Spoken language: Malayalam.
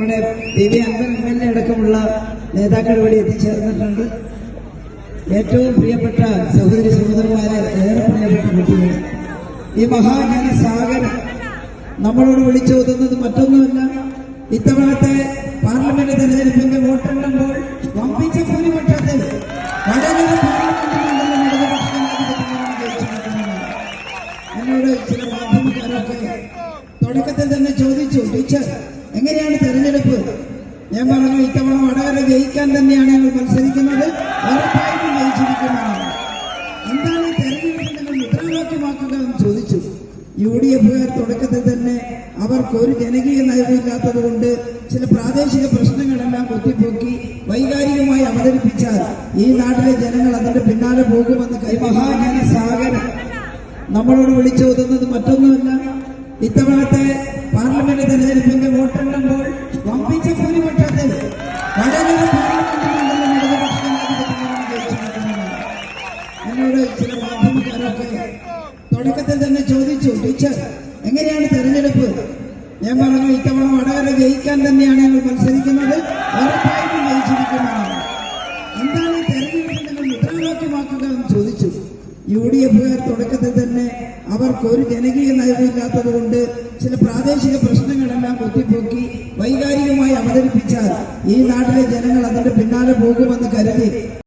നമ്മുടെ P V Anwar M L A അടക്കമുള്ള നേതാക്കൾ ഇവിടെ എത്തിച്ചേർന്നിട്ടുണ്ട്. ഏറ്റവും പ്രിയപ്പെട്ട സഹോദരി സഹോദരന്മാരെ ഏറെ പ്രിയപ്പെട്ട കുട്ടികൾ. ഈ മഹാജന മഹാജനസാഗരം നമ്മളോട് വിളിച്ചോതുന്നത് മറ്റൊന്നുമല്ല. ഇത്തവണത്തെ പാർലമെന്റ് തെരഞ്ഞെടുപ്പിന്റെ വോട്ടെണ്ണുമ്പോൾ വമ്പിച്ച ഭൂരിപക്ഷത്തിൽ വളരെ എന്നോട് ചില മാധ്യമക്കാരൊക്കെ തുടക്കത്തിൽ തന്നെ ചോദിച്ചു ടീച്ചർ എങ്ങനെയാണ് തെരഞ്ഞെടുപ്പ്? ഞാൻ പറഞ്ഞു ഇത്തവണ വടകര ജയിക്കാൻ തന്നെയാണ് ഞങ്ങൾ മത്സരിക്കുന്നത്. ഉറപ്പായിട്ടും ജയിച്ചിരിക്കുന്നതാണ്. എന്താണ് ഈ തെരഞ്ഞെടുപ്പ് നിങ്ങൾ മുദ്രാവാക്യമാക്കുക എന്ന് ചോദിച്ചു. യു ഡി എഫുകാർ തുടക്കത്തിൽ തന്നെ അവർക്ക് ഒരു ജനകീയ നയമില്ലാത്തത് കൊണ്ട് ചില പ്രാദേശിക പ്രശ്നങ്ങളെല്ലാം ഒത്തിപ്പൊക്കി വൈകാരികമായി അവതരിപ്പിച്ചാൽ ഈ നാട്ടിലെ ജനങ്ങൾ അതിന്റെ പിന്നാലെ പോകുമെന്ന് കൈമഹാജനസാഗരം നമ്മളോട് വിളിച്ചോതുന്നത് മറ്റൊന്നുമല്ല. ഇത്തവണത്തെ പാർലമെന്റ് തെരഞ്ഞെടുപ്പിന്റെ ഭൂരിപക്ഷത്തിൽ വടകര പാർലമെന്റ് മണ്ഡലം ഇടതുപക്ഷ എന്നോട് ചില മാധ്യമക്കാരൊക്കെ തുടക്കത്തിൽ തന്നെ ചോദിച്ചു ടീച്ചർ എങ്ങനെയാണ് തെരഞ്ഞെടുപ്പ്? ഞാൻ പറഞ്ഞു ഇത്തവണ വടകര ജയിക്കാൻ തന്നെയാണ് ഞങ്ങൾ മത്സരിക്കുന്നത്. ഉറപ്പായിട്ടും ജയിച്ചിരിക്കുന്നതാണ്. എന്താണ് ഈ തെരഞ്ഞെടുപ്പ് നിങ്ങൾ മുദ്രാവാക്യമാക്കുക? എന്ന് ചോദിച്ചു. യു ഡി എഫുകാർ തുടക്കത്തിൽ തന്നെ അവർക്ക് ഒരു ജനകീയ നയമില്ലാത്തത് കൊണ്ട് ചില പ്രാദേശിക പ്രശ്നങ്ങളെല്ലാം ഒത്തിപ്പൊക്കി അവതരിപ്പിച്ചാൽ ഈ നാട്ടിലെ ജനങ്ങൾ അതിന്റെ പിന്നാലെ പോകുമെന്ന് കരുതി.